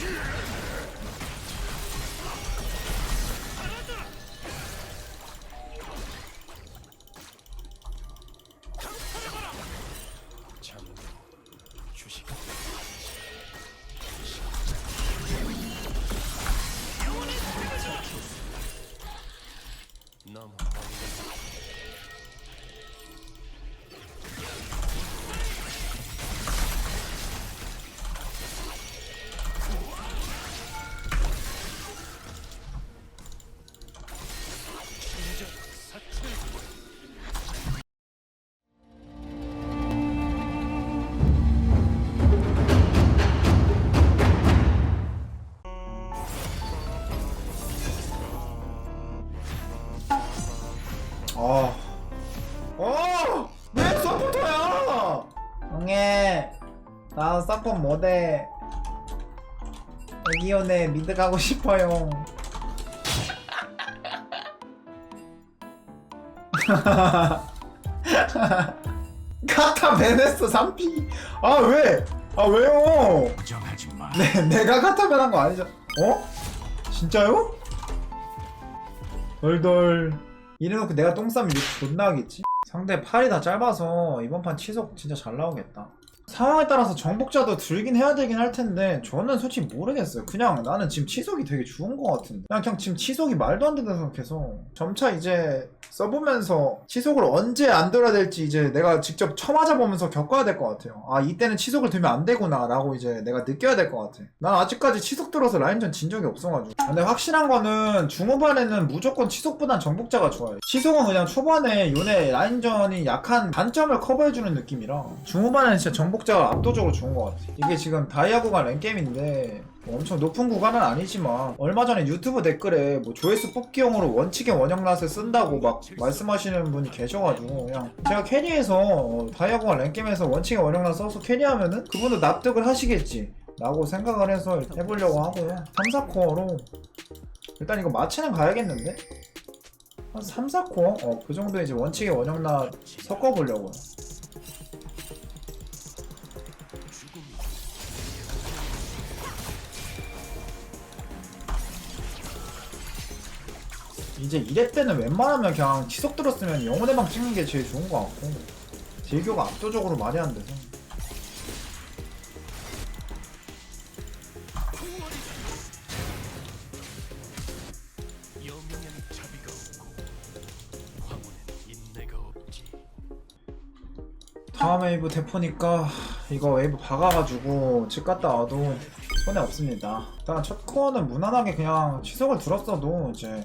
Yeah! 나 서포 못해. 애기연에 미드 가고 싶어요. 카타 베네스 3피. 아, 왜? 아, 왜요? 부정하지 마. 네, 내가 카타 베한 거 아니죠? 어? 진짜요? 덜덜. 이래놓고 내가 똥 싸면 이렇게 존나 하겠지? 상대 팔이 다 짧아서 이번 판 치속 진짜 잘 나오겠다. 상황에 따라서 정복자도 들긴 해야 되긴 할 텐데 저는 솔직히 모르겠어요. 그냥 나는 지금 치속이 되게 좋은 것 같은데. 그냥, 그냥 지금 치속이 말도 안 된다고 생각해서 점차 이제 써보면서 치속을 언제 안 들어야 될지 이제 내가 직접 쳐맞아 보면서 겪어야 될 것 같아요. 아 이때는 치속을 들면 안 되구나 라고 이제 내가 느껴야 될 것 같아. 난 아직까지 치속 들어서 라인전 진 적이 없어가지고. 근데 확실한 거는 중후반에는 무조건 치속보단 정복자가 좋아요. 치속은 그냥 초반에 요네 라인전이 약한 단점을 커버해주는 느낌이라 중후반에는 진짜 정복 자가 압도적으로 좋은 것 같아. 이게 지금 다이아 구간 랭게임인데 뭐 엄청 높은 구간은 아니지만 얼마 전에 유튜브 댓글에 뭐 조회수 뽑기용으로 원칙의 원형낫을 쓴다고 막 말씀하시는 분이 계셔가지고 그냥 제가 캐리해서 어, 다이아 구간 랭게임에서 원칙의 원형낫 써서 캐리하면은 그분도 납득을 하시겠지 라고 생각을 해서 해보려고 하고요 3, 4코어로 일단 이거 마치는 가야겠는데? 한 3, 4코어? 어, 그 정도 이제 원칙의 원형낫 섞어보려고요 이제 2렙 때는 웬만하면 그냥 지속 들었으면 영혼의 방 찍는 게 제일 좋은 것 같고 딜교가 압도적으로 말이 안 돼서. 다음 웨이브 대포니까 이거 웨이브 박아가지고 집 갔다 와도 손해 없습니다 일단 첫 코어는 무난하게 그냥 치속을 들었어도 이제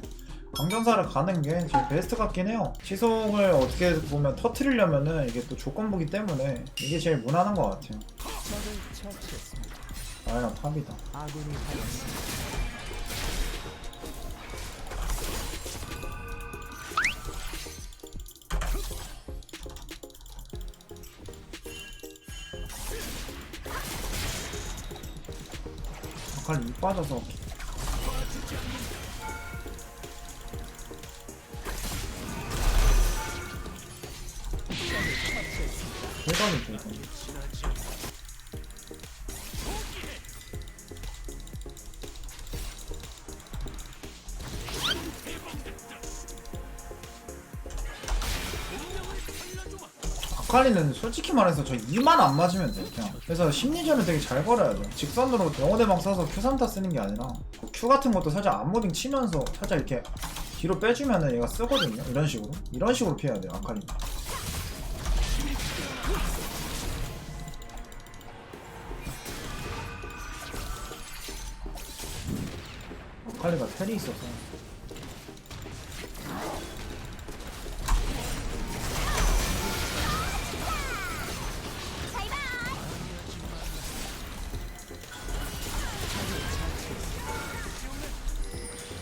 강전사를 가는 게 제일 베스트 같긴 해요 치속을 어떻게 보면 터트리려면은 이게 또 조건부기 때문에 이게 제일 무난한 것 같아요. 아이랑 탑이다. 아칼리 이 빠져서 대단히 지나지 않아. 아칼리는 솔직히 말해서 저 2만 안 맞으면 돼 그냥. 그래서 심리전을 되게 잘 걸어야 돼. 직선으로 영어대방 써서 Q3타 쓰는 게 아니라 뭐 Q 같은 것도 살짝 앞무빙 치면서 살짝 이렇게 뒤로 빼주면은 얘가 쓰거든요? 이런 식으로? 이런 식으로 피해야 돼요 아칼리 아 칼리가 텔이 있어서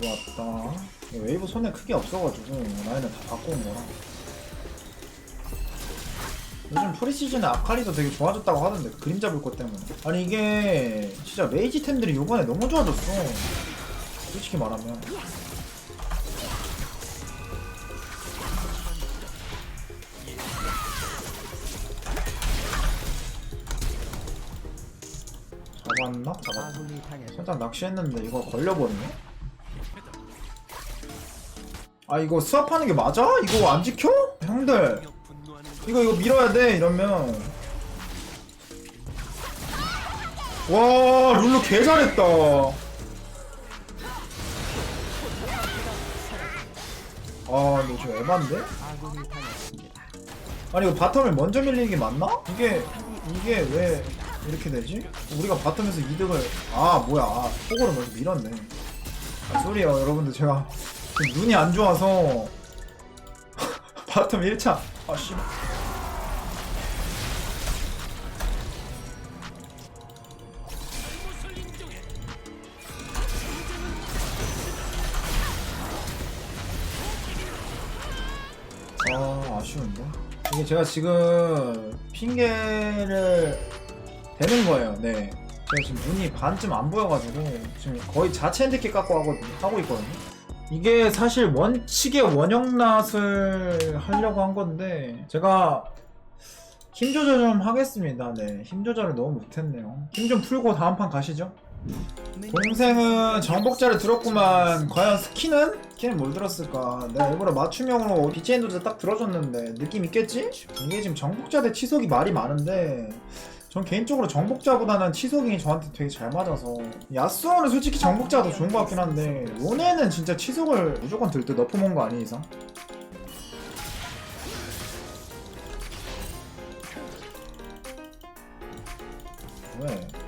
좋았다. 웨이브 손에 크게 없어가지고 라인을 다 바꿔온 거라. 요즘 프리시즌에 아칼리도 되게 좋아졌다고 하던데 그림 잡을 것 때문에. 아니 이게 진짜 메이지 템들이 요번에 너무 좋아졌어. 솔직히 말하면. 잡았나? 당했습니다. 살짝 낚시했는데 이거 걸려버리네 아 이거 수압하는 게 맞아? 이거 안 지켜? 형들 이거 이거 밀어야 돼 이러면 와 룰루 개 잘했다 아 근데 좀 에반데? 아니 이거 바텀을 먼저 밀리는 게 맞나? 이게 이게 왜 이렇게 되지? 우리가 바텀에서 이득을 아 뭐야 아, 포고를 먼저 밀었네 아, 쏘리요 여러분들 제가 지금 눈이 안 좋아서 바텀 1차 아씨 아 아쉬운데. 이게 제가 지금 핑계를 대는 거예요. 네. 제가 지금 눈이 반쯤 안 보여가지고 지금 거의 자체 핸디캡 갖고 하고, 하고 있거든요. 이게 사실 원칙의 원형낫을 하려고 한 건데 제가 힘 조절 좀 하겠습니다. 네힘 조절을 너무 못했네요. 힘 좀 풀고 다음 판 가시죠 동생은 정복자를 들었구만 과연 스킨은? 스킨은 뭘 들었을까 내가 일부러 맞춤형으로 BGN 도딱 들어줬는데 느낌 있겠지? 이게 지금 정복자 대 치속이 말이 많은데 전 개인적으로 정복자보다는 치속이 저한테 되게 잘 맞아서 야스오는 솔직히 정복자가 더 좋은 것 같긴 한데 요네는 진짜 치속을 무조건 들듯 너프몬 거 아니 이상? 왜?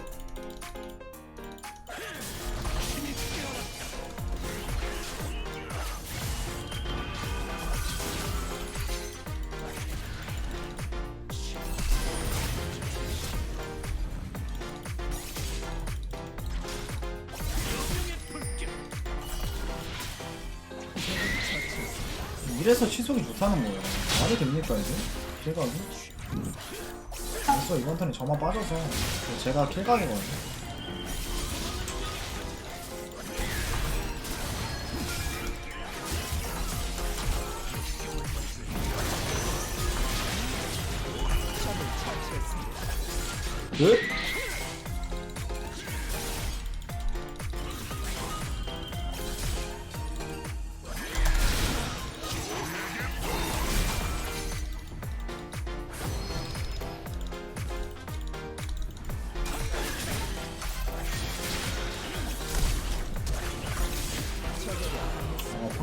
이래서 치속이 좋다는 거예요. 말이 됩니까 이제? 킬각이? 벌써 이번 턴에 저만 빠져서 제가 킬각이거든요. 끝?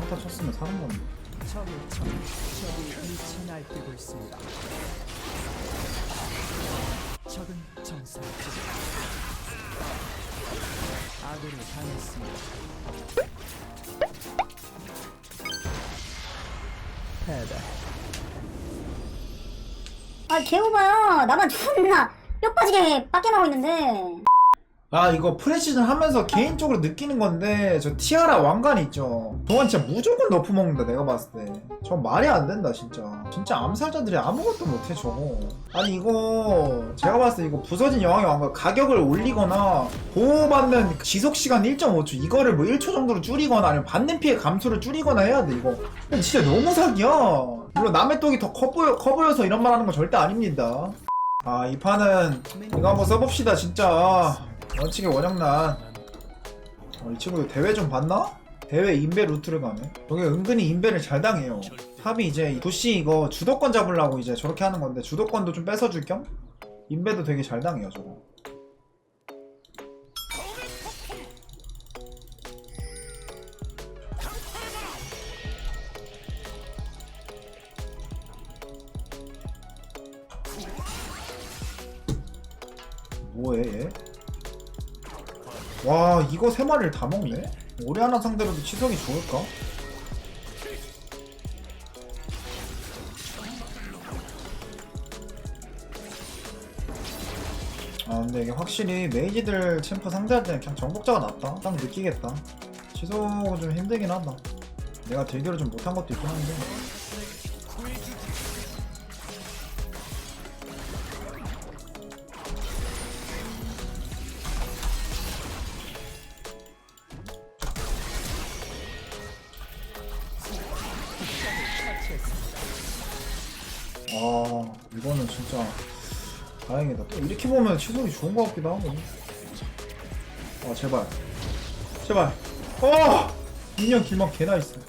아 평타 쳤으면 사는 건데. 적이 적, 적이 미쳐 날뛰고 있습니다. 적은 정상 아군이 당했습니다. 패배. 아 개오바야 나만 존나 뼈 빠지게 빡게 나고 있는데 아 이거 프레시즌 하면서 개인적으로 느끼는 건데 저 티아라 왕관 있죠. 저건 진짜 무조건 너프 먹는다 내가 봤을 때저 말이 안 된다 진짜. 진짜 암살자들이 아무것도 못해 저거. 아니 이거 제가 봤을 때 이거 부서진 여왕의 왕관 가격을 올리거나 보호받는 지속시간 1.5초 이거를 뭐 1초 정도로 줄이거나 아니면 받는 피해 감소를 줄이거나 해야 돼 이거. 진짜 너무 사기야. 물론 남의 떡이 더 커 보여, 커 보여서 이런 말 하는 건 절대 아닙니다. 아 이 판은 이거 한번 써봅시다 진짜 원칙의 원형난 어, 이 친구도 대회 좀 봤나? 대회 인베 루트를 가네. 저게 은근히 인베를 잘 당해요. 탑이 이제 부시 이거 주도권 잡으려고 이제 저렇게 하는 건데 주도권도 좀 뺏어줄 겸? 인베도 되게 잘 당해요 저거. 뭐해 얘? 와 이거 세 마리를 다 먹네? 오리 하나 상대로도 치성이 좋을까? 아 근데 이게 확실히 메이지들 챔프 상대할 때는 그냥 정복자가 낫다 딱 느끼겠다 취소가 좀 힘들긴 하다 내가 딜교를 좀 못한 것도 있긴 한데 이러면 치솔이 좋은 것 같기도 하고. 아 제발. 제발. 어! 인형 길막 개나 있어.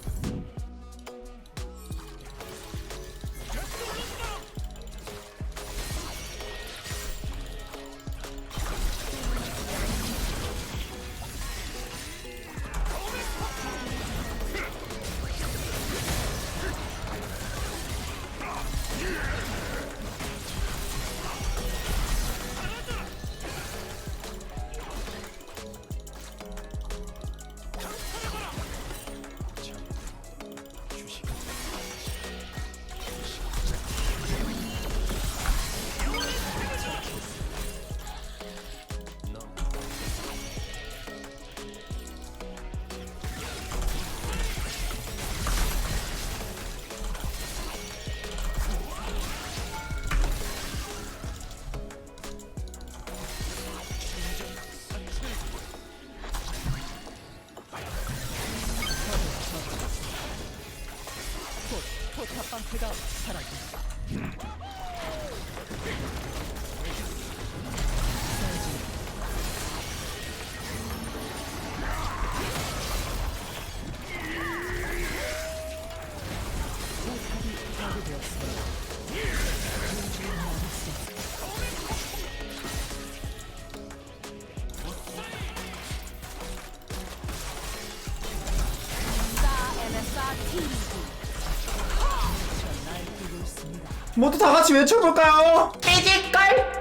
모두 다 같이 외쳐볼까요? 삐질걸.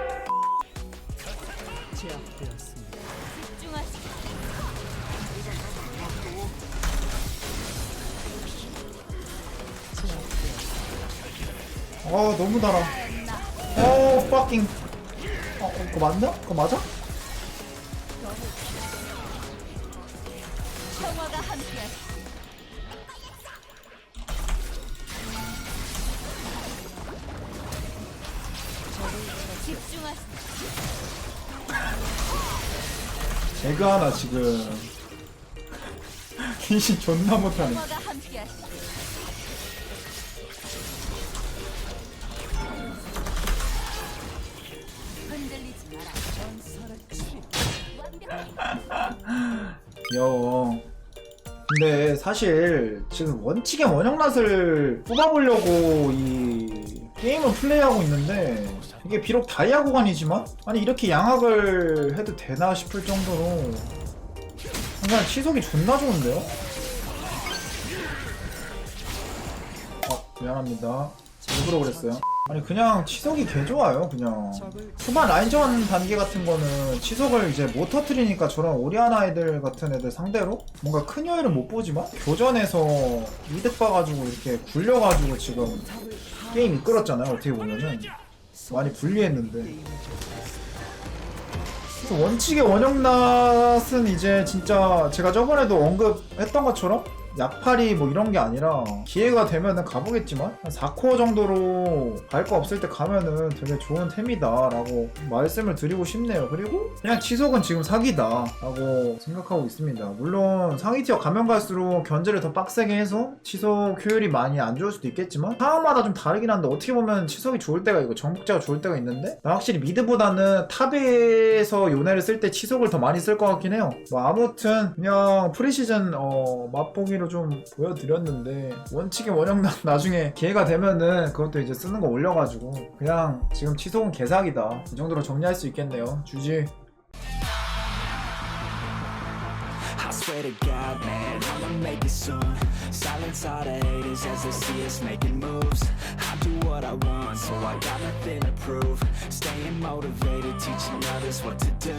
어 너무 달아 어 fucking 어 어, 그거 맞나? 그거 맞아? 제그 하나 지금 귀신 존나 못하네. 귀여워. 근데 사실 지금 원칙의 원형낫을 뽑아보려고 이 게임을 플레이하고 있는데 이게 비록 다이아 구간이지만 아니 이렇게 양악을 해도 되나 싶을 정도로 그냥 치속이 존나 좋은데요? 아 미안합니다. 일부러 그랬어요? 아니 그냥 치속이 개 좋아요 그냥. 초반 라인전 단계 같은 거는 치속을 이제 못 터트리니까 저런 오리아나 애들 같은 애들 상대로 뭔가 큰 여유를 못 보지만 교전에서 이득 봐가지고 이렇게 굴려가지고 지금 게임 이끌었잖아요 어떻게 보면은 많이 불리했는데. 그래서 원칙의 원형낫은 이제 진짜 제가 저번에도 언급했던 것처럼 약팔이 뭐 이런 게 아니라 기회가 되면은 가보겠지만 한 4코어 정도로 갈 거 없을 때 가면은 되게 좋은 템이다 라고 말씀을 드리고 싶네요. 그리고 그냥 지속은 지금 사기다 라고 생각하고 있습니다. 물론 상위 티어 가면 갈수록 견제를 더 빡세게 해서 지속 효율이 많이 안 좋을 수도 있겠지만 상황마다 좀 다르긴 한데 어떻게 보면 지속이 좋을 때가 있고 정복자가 좋을 때가 있는데 나 확실히 미드보다는 탑에서 요네를 쓸때 치속을 더 많이 쓸 것 같긴 해요. 뭐 아무튼 그냥 프리시즌 어, 맛보기 로 좀 보여드렸는데 원칙의 원형 나- 나중에 기회가 되면은 그것도 이제 쓰는 거 올려가지고 그냥 지금 치속은 개사기다 이 정도로 정리할 수 있겠네요 주지 I swear to God, man, I'ma make it soon. Silence all the haters as they see us making moves. I do what I want, so I got nothing to prove. Staying motivated, teaching others what to do.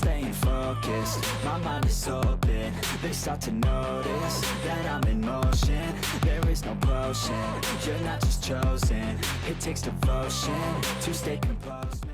Staying focused, my mind is open. They start to notice that I'm in motion. There is no potion, you're not just chosen. It takes devotion to stay composed.